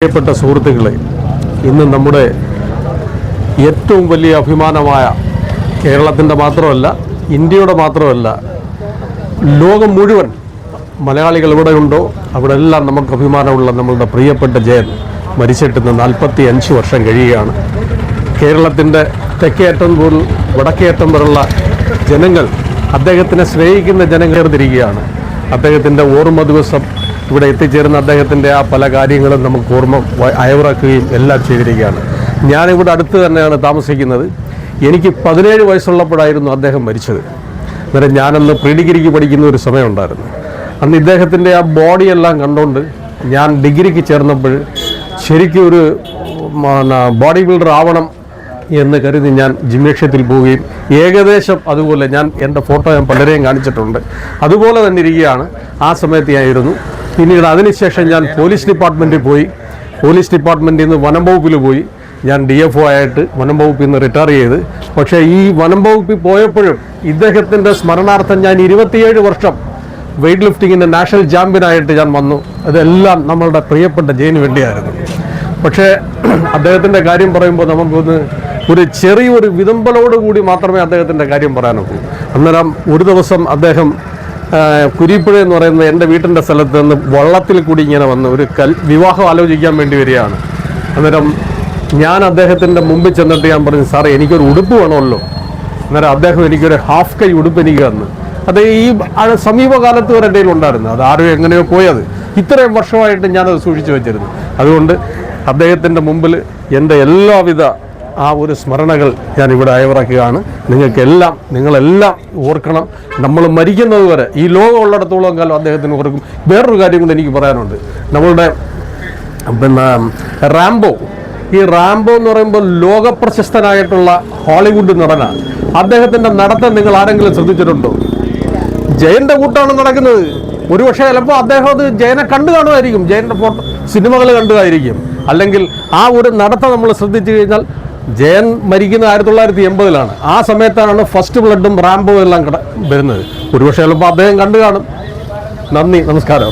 പ്രിയപ്പെട്ട സുഹൃത്തുക്കളെ ഇന്ന് നമ്മുടെ ഏറ്റവും വലിയ അഭിമാനമായ കേരളത്തിന്റെ മാത്രമല്ല ഇന്ത്യയുടെ മാത്രമല്ല ലോകം മുഴുവൻ മലയാളികൾ എവിടെ ഉണ്ടോ? അവിടെ എല്ലാം നമുക്ക് അഭിമാനമുള്ള നമ്മളുടെ പ്രിയപ്പെട്ട ജയൻ മരിച്ചിട്ട് നാൽപ്പത്തി അഞ്ച് വർഷം കഴിയുകയാണ്. കേരളത്തിന്റെ തെക്കേറ്റം മുതൽ വടക്കേറ്റം വരെയുള്ള ജനങ്ങൾ അദ്ദേഹത്തിനെ സ്നേഹിക്കുന്ന ജനങ്ങൾ ചേർന്നിരിക്കുകയാണ് അദ്ദേഹത്തിന്റെ ഓർമ്മ ദിവസം ഇവിടെ എത്തിച്ചേരുന്ന അദ്ദേഹത്തിന്റെ ആ പല കാര്യങ്ങളും നമുക്ക് ഓർമ്മ അയവറാക്കുകയും എല്ലാം ചെയ്തിരിക്കുകയാണ്. ഞാനിവിടെ അടുത്ത് തന്നെയാണ് താമസിക്കുന്നത്. എനിക്ക് പതിനേഴ് വയസ്സുള്ളപ്പോഴായിരുന്നു അദ്ദേഹം മരിച്ചത്. അന്നേരം ഞാനന്ന് പ്രീ ഡിഗ്രിക്ക് പഠിക്കുന്ന ഒരു സമയമുണ്ടായിരുന്നു. അന്ന് ഇദ്ദേഹത്തിന്റെ ആ ബോഡിയെല്ലാം കണ്ടുകൊണ്ട് ഞാൻ ഡിഗ്രിക്ക് ചേർന്നപ്പോൾ ശരിക്കും ഒരു ബോഡി ബിൽഡർ ആവണം എന്ന് കരുതി ഞാൻ ജിംനേഷ്യത്തിൽ പോവുകയും ഏകദേശം അതുപോലെ ഞാൻ എന്റെ ഫോട്ടോ ഞാൻ പലരെയും കാണിച്ചിട്ടുണ്ട്. അതുപോലെ തന്നെ ഇരിക്കുകയാണ് ആ സമയത്ത് ഞാനിരുന്നു പിന്നീട് അതിനുശേഷം ഞാൻ പോലീസ് ഡിപ്പാർട്ട്മെന്റിൽ പോയി. പോലീസ് ഡിപ്പാർട്ട്മെന്റിൽ നിന്ന് വനം വകുപ്പിൽ പോയി. ഞാൻ ഡി എഫ് ഒ ആയിട്ട് വനം വകുപ്പിൽ നിന്ന് റിട്ടയർ ചെയ്ത്. പക്ഷേ ഈ വനം വകുപ്പിൽ പോയപ്പോഴും ഇദ്ദേഹത്തിന്റെ സ്മരണാർത്ഥം ഞാൻ ഇരുപത്തിയേഴ് വർഷം വെയ്റ്റ് ലിഫ്റ്റിങ്ങിന്റെ നാഷണൽ ചാമ്പ്യനായിട്ട് ഞാൻ വന്നു. അതെല്ലാം നമ്മളുടെ പ്രിയപ്പെട്ട ജയിന് വേണ്ടിയായിരുന്നു. പക്ഷേ അദ്ദേഹത്തിന്റെ കാര്യം പറയുമ്പോൾ നമുക്കൊന്ന് ഒരു ചെറിയൊരു വിതമ്പലോട് കൂടി മാത്രമേ അദ്ദേഹത്തിന്റെ കാര്യം പറയാനുള്ളൂ. അന്നേരം ഒരു ദിവസം അദ്ദേഹം കുരിപ്പുഴ എന്ന് പറയുന്ന എന്റെ വീട്ടിന്റെ സ്ഥലത്ത് നിന്ന് വള്ളത്തിൽ കൂടി ഇങ്ങനെ വന്ന് ഒരു കൽ വിവാഹം ആലോചിക്കാൻ വേണ്ടി വരികയാണ്. അന്നേരം ഞാൻ അദ്ദേഹത്തിന്റെ മുമ്പിൽ ചെന്നിട്ട് ഞാൻ പറഞ്ഞു സാറേ എനിക്കൊരു ഉടുപ്പ് വേണമല്ലോ. അന്നേരം അദ്ദേഹം എനിക്കൊരു ഹാഫ് കൈ ഉടുപ്പ് എനിക്ക് തന്നു. അത് ഈ സമീപകാലത്ത് വരെ എന്റെ ഉണ്ടായിരുന്നു. അത് ആരും എങ്ങനെയോ പോയത്. ഇത്രയും വർഷമായിട്ട് ഞാനത് സൂക്ഷിച്ചു വെച്ചിരുന്നു. അതുകൊണ്ട് അദ്ദേഹത്തിന്റെ മുമ്പിൽ എന്റെ എല്ലാവിധ ആ ഒരു സ്മരണകൾ ഞാൻ ഇവിടെ അയവിറക്കുകയാണ്. നിങ്ങൾക്കെല്ലാം നിങ്ങളെല്ലാം ഓർക്കണം. നമ്മൾ മരിക്കുന്നത് വരെ ഈ ലോകം ഉള്ളിടത്തോളം കാലം അദ്ദേഹത്തിന് ഓർക്കും. വേറൊരു കാര്യം കൂടെ എനിക്ക് പറയാനുണ്ട്. നമ്മളുടെ പിന്നെ റാംബോ. ഈ റാംബോ എന്ന് പറയുമ്പോൾ ലോകപ്രശസ്തനായിട്ടുള്ള ഹോളിവുഡ് നടനാണ്. അദ്ദേഹത്തിന്റെ നടത്തം നിങ്ങൾ ആരെങ്കിലും ശ്രദ്ധിച്ചിട്ടുണ്ടോ? ജയന്റെ കൂട്ടാണ് നടക്കുന്നത്. ഒരുപക്ഷെ ചിലപ്പോൾ അദ്ദേഹം അത് ജയനെ കണ്ടു കാണുമായിരിക്കും. ജയന്റെ ഫോട്ടോ സിനിമകൾ കണ്ടുമായിരിക്കും അല്ലെങ്കിൽ ആ ഒരു നടത്തം നമ്മൾ ശ്രദ്ധിച്ചു കഴിഞ്ഞാൽ ജയൻ മരിക്കുന്ന ആയിരത്തി തൊള്ളായിരത്തി എൺപതിലാണ്. ആ സമയത്താണ് ഫസ്റ്റ് ബ്ലഡും റാംബോ എല്ലാം വരുന്നത്. ഒരുപക്ഷെ ചിലപ്പോൾ അദ്ദേഹം കണ്ടു കാണും. നന്ദി നമസ്കാരം.